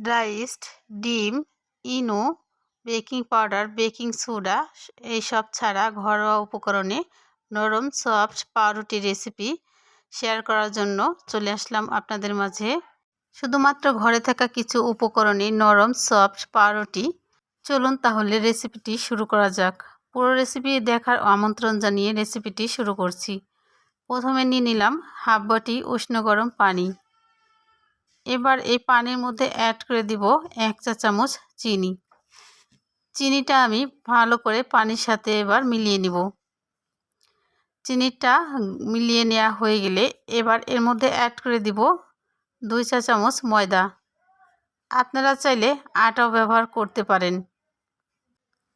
Dry yeast ডিম, Eno baking powder baking soda এইসব ছাড়া ঘরোয়া উপকরণে নরম সফট পাউরুটি রেসিপি শেয়ার করার জন্য চলে আসলাম আপনাদের মাঝে। শুধুমাত্র ঘরে থাকা কিছু উপকরণে নরম সফট পাউরুটি। চলুন তাহলে রেসিপিটি শুরু করা যাক। পুরো রেসিপি দেখার আমন্ত্রণ জানিয়ে রেসিপিটি শুরু করছি। প্রথমে নিয়ে নিলাম হাফ বাটি উষ্ণ গরম পানি। এবার এই পানির মধ্যে অ্যাড করে দিব এক চা চামচ চিনি। চিনিটা আমি ভালো করে পানির সাথে এবার মিলিয়ে নিব। চিনিটা মিলিয়ে নেওয়া হয়ে গেলে এবার এর মধ্যে অ্যাড করে দিব দুই চা চামচ ময়দা। আপনারা চাইলে আটাও ব্যবহার করতে পারেন।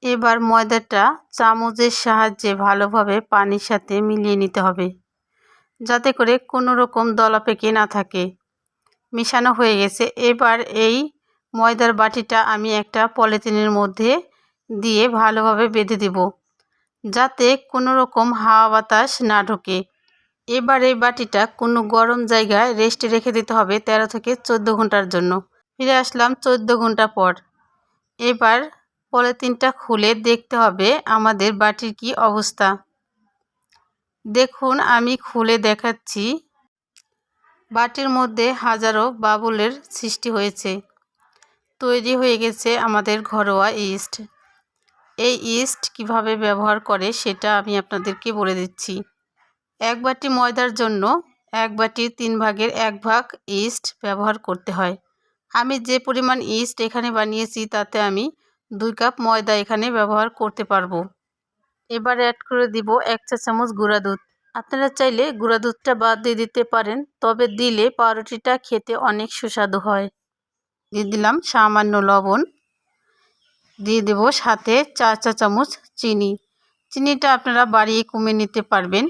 এবার ময়দাটা চামচের সাহায্যে ভালোভাবে পানির সাথে মিলিয়ে নিতে হবে। যাতে করে কোনো রকম দলা পেকে না থাকে। মেশানো হয়ে গেছে। এবার এই ময়দার বাটিটা আমি একটা পলিথিনের মধ্যে দিয়ে ভালোভাবে বেঁধে দেব, যাতে কোনো রকম হাওয়া বাতাস না ঢোকে। এবার এই বাটিটা কোনো গরম জায়গায় রেস্টে রেখে দিতে হবে তেরো থেকে চোদ্দ ঘণ্টার জন্য। ফিরে আসলাম চোদ্দ ঘণ্টা পর। এবার পলিথিনটা খুলে দেখতে হবে আমাদের বাটির কি অবস্থা। দেখুন, আমি খুলে দেখাচ্ছি। বাটির মধ্যে হাজারো বাবুলের সৃষ্টি হয়েছে। তৈরি হয়ে গেছে আমাদের ঘরোয়া ইস্ট। এই ইস্ট কীভাবে ব্যবহার করে সেটা আমি আপনাদেরকে বলে দিচ্ছি। এক বাটি ময়দার জন্য এক বাটির তিন ভাগের এক ভাগ ইস্ট ব্যবহার করতে হয়। আমি যে পরিমাণ ইস্ট এখানে বানিয়েছি তাতে আমি দুই কাপ ময়দা এখানে ব্যবহার করতে পারব। এবার অ্যাড করে দিব এক চা চামচ গুঁড়া দুধ। আপনারা চাইলে গুঁড়া দুধটা বাদ দিয়ে দিতে পারেন, তবে দিলে পাউরুটিটা খেতে অনেক সুস্বাদু হয়। দিয়ে দিলাম সামান্য লবণ। দিয়ে দেব সাথে চা চা চামচ চিনি। চিনিটা আপনারা বাড়িয়ে কমে নিতে পারবেন।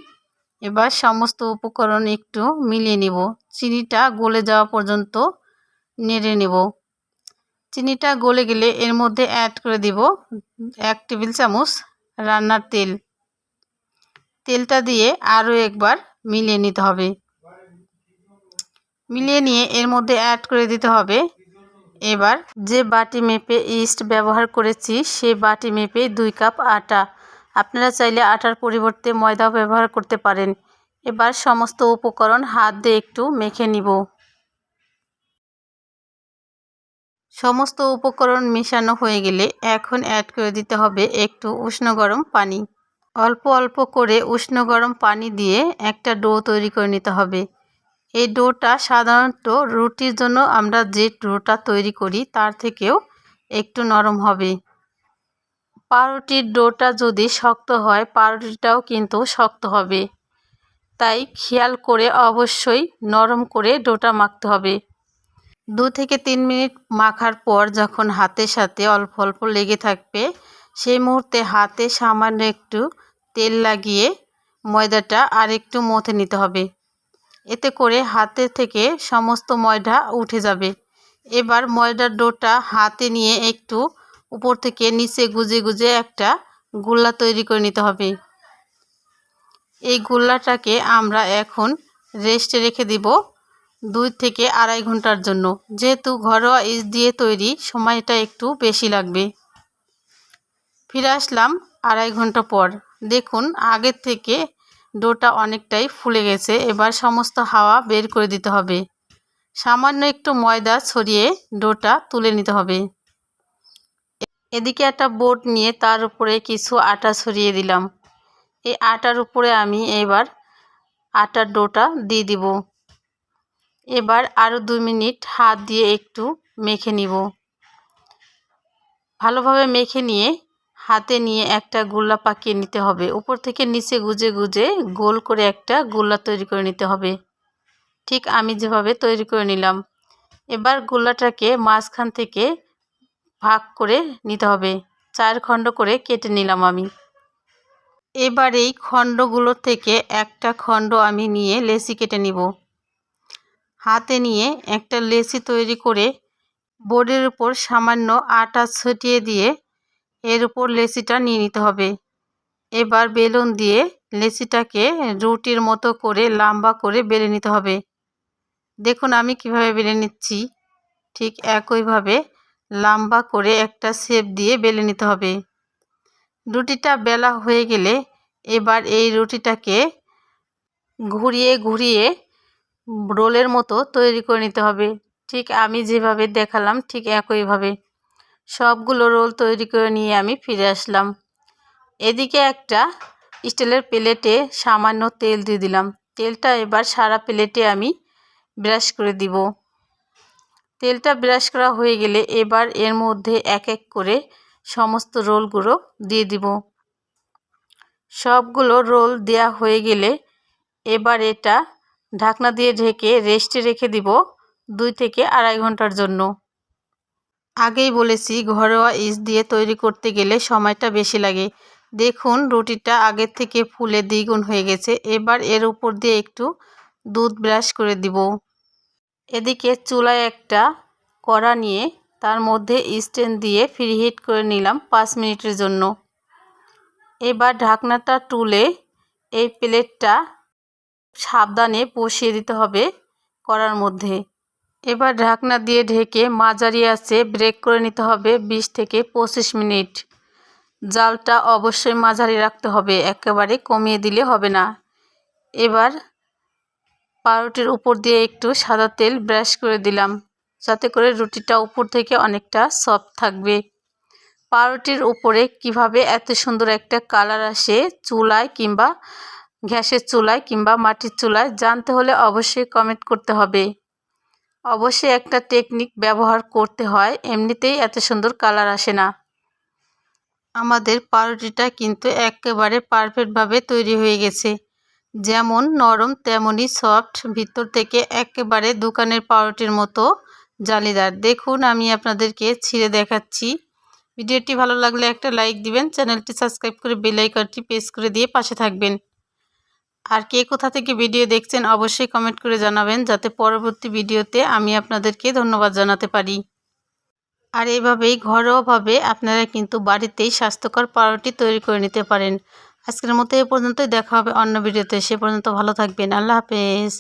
এবার সমস্ত উপকরণ একটু মিলিয়ে নেব। চিনিটা গলে যাওয়া পর্যন্ত নেড়ে নেব। চিনিটা গলে গেলে এর মধ্যে অ্যাড করে দিব এক টেবিল চামচ রান্নার তেল। তেলটা দিয়ে আরও একবার মিলিয়ে নিতে হবে। মিলিয়ে নিয়ে এর মধ্যে অ্যাড করে দিতে হবে। এবার যে বাটি মেপে ইস্ট ব্যবহার করেছি সে বাটি মেপে দুই কাপ আটা। আপনারা চাইলে আটার পরিবর্তে ময়দাও ব্যবহার করতে পারেন। এবার সমস্ত উপকরণ হাত দিয়ে একটু মেখে নিব। সমস্ত উপকরণ মেশানো হয়ে গেলে এখন অ্যাড করে দিতে হবে একটু উষ্ণ গরম পানি। অল্প অল্প করে উষ্ণ গরম পানি দিয়ে একটা ডো তৈরি করে নিতে হবে। এই ডোটা সাধারণত রুটির জন্য আমরা যে ডোটা তৈরি করি তার থেকেও একটু নরম হবে। পাউরুটির ডোটা যদি শক্ত হয়, পাউরুটিটাও কিন্তু শক্ত হবে। তাই খেয়াল করে অবশ্যই নরম করে ডোটা মাখতে হবে। দু থেকে তিন মিনিট মাখার পর যখন হাতের সাথে অল্প অল্প লেগে থাকবে, সেই মুহূর্তে হাতে সামান্য একটু তেল লাগিয়ে ময়দাটা আর একটু মথে নিতে হবে। এতে করে হাতে থেকে সমস্ত ময়দা উঠে যাবে। এবার ময়দার ডোটা হাতে নিয়ে একটু উপর থেকে নিচে গুজে গুজে একটা গোল্লা তৈরি করে নিতে হবে। এই গোল্লাটাকে আমরা এখন রেস্টে রেখে দিব দুই থেকে আড়াই ঘণ্টার জন্য। যেহেতু ঘরোয়া ইস দিয়ে তৈরি, সময়টা একটু বেশি লাগবে। ফিরে আসলাম আড়াই ঘণ্টা পর। দেখুন, আগের থেকে ডোটা অনেকটাই ফুলে গেছে। এবার সমস্ত হাওয়া বের করে দিতে হবে। সামান্য একটু ময়দা ছড়িয়ে ডোটা তুলে নিতে হবে। এদিকে একটা বোট নিয়ে তার উপরে কিছু আটা ছড়িয়ে দিলাম। এই আটার উপরে আমি এবার আটার ডোটা দিয়ে দিব। এবার আরও দুই মিনিট হাত দিয়ে একটু মেখে নিব। ভালোভাবে মেখে নিয়ে হাতে নিয়ে একটা গোল্লা পাকিয়ে নিতে হবে। উপর থেকে নিচে গুজে গুজে গোল করে একটা গোল্লা তৈরি করে নিতে হবে। ঠিক আমি যেভাবে তৈরি করে নিলাম। এবার গোল্লাটাকে মাঝখান থেকে ভাগ করে নিতে হবে। চার খণ্ড করে কেটে নিলাম আমি। এবার এই খণ্ডগুলো থেকে একটা খণ্ড আমি নিয়ে লেসি কেটে নিব। হাতে নিয়ে একটা লেসি তৈরি করে বোর্ডের উপর সামান্য আটা ছটিয়ে দিয়ে এর উপর লেচিটা নিয়ে নিতে হবে। এবার বেলুন দিয়ে লেচিটাকে রুটির মতো করে লম্বা করে বেলে নিতে হবে। দেখুন আমি কীভাবে বেলে নিচ্ছি। ঠিক একইভাবে লম্বা করে একটা শেপ দিয়ে বেলে নিতে হবে। রুটিটা বেলা হয়ে গেলে এবার এই রুটিটাকে ঘুরিয়ে ঘুরিয়ে রোলের মতো তৈরি করে নিতে হবে। ঠিক আমি যেভাবে দেখালাম ঠিক একইভাবে। সবগুলো রোল তৈরি করে নিয়ে আমি ফিরে আসলাম। এদিকে একটা স্টিলের প্লেটে সামান্য তেল দিয়ে দিলাম। তেলটা এবার সারা প্লেটে আমি ব্রাশ করে দিব। তেলটা ব্রাশ করা হয়ে গেলে এবার এর মধ্যে এক এক করে সমস্ত রোলগুলো দিয়ে দিব। সবগুলো রোল দেয়া হয়ে গেলে এবার এটা ঢাকনা দিয়ে ঢেকে রেস্টে রেখে দিব দুই থেকে আড়াই ঘণ্টার জন্য। আগেই বলেছি, ঘরোয়া ইস দিয়ে তৈরি করতে গেলে সময়টা বেশি লাগে। দেখুন, রুটিটা আগের থেকে ফুলে দ্বিগুণ হয়ে গেছে। এবার এর উপর দিয়ে একটু দুধ ব্রাশ করে দিব। এদিকে চুলায় একটা কড়া নিয়ে তার মধ্যে স্ট্যান্ড দিয়ে ফ্রি হিট করে নিলাম পাঁচ মিনিটের জন্য। এবার ঢাকনাটা তুলে এই প্লেটটা সাবধানে বসিয়ে দিতে হবে কড়ার মধ্যে। এবার ঢাকনা দিয়ে ঢেকে মাঝারি আছে ব্রেক করে নিতে হবে বিশ থেকে পঁচিশ মিনিট। জালটা অবশ্যই মাঝারি রাখতে হবে, একেবারে কমিয়ে দিলে হবে না। এবার পাউরুটির উপর দিয়ে একটু সাদা তেল ব্রাশ করে দিলাম, যাতে করে রুটিটা উপর থেকে অনেকটা সফট থাকবে। পাউরুটির উপরে কীভাবে এত সুন্দর একটা কালার আসে চুলায় কিংবা গ্যাসের চুলায় কিংবা মাটির চুলায় জানতে হলে অবশ্যই কমেন্ট করতে হবে। অবশ্যই একটা টেকনিক ব্যবহার করতে হয়, এমনিতেই এত সুন্দর কালার আসে না। আমাদের পাউরুটিটা কিন্তু একেবারে পারফেক্টভাবে তৈরি হয়ে গেছে। যেমন নরম, তেমনই সফট ভিতর থেকে একেবারে দোকানের পাউরুটির মতো জালিদার। দেখুন, আমি আপনাদেরকে ছিঁড়ে দেখাচ্ছি। ভিডিওটি ভালো লাগলে একটা লাইক দিবেন, চ্যানেলটি সাবস্ক্রাইব করে বেলাইকনটি প্রেস করে দিয়ে পাশে থাকবেন। আর কে কোথা থেকে ভিডিও দেখছেন অবশ্যই কমেন্ট করে জানাবেন, যাতে পরবর্তী ভিডিওতে আমি আপনাদেরকে ধন্যবাদ জানাতে পারি। আর এইভাবেই ঘরোয়াভাবে আপনারা কিন্তু বাড়িতেই স্বাস্থ্যকর পাউরুটি তৈরি করে নিতে পারেন। আজকের মতো এ পর্যন্তই, দেখা হবে অন্য ভিডিওতে, সে পর্যন্ত ভালো থাকবেন, আল্লাহ হাফেজ।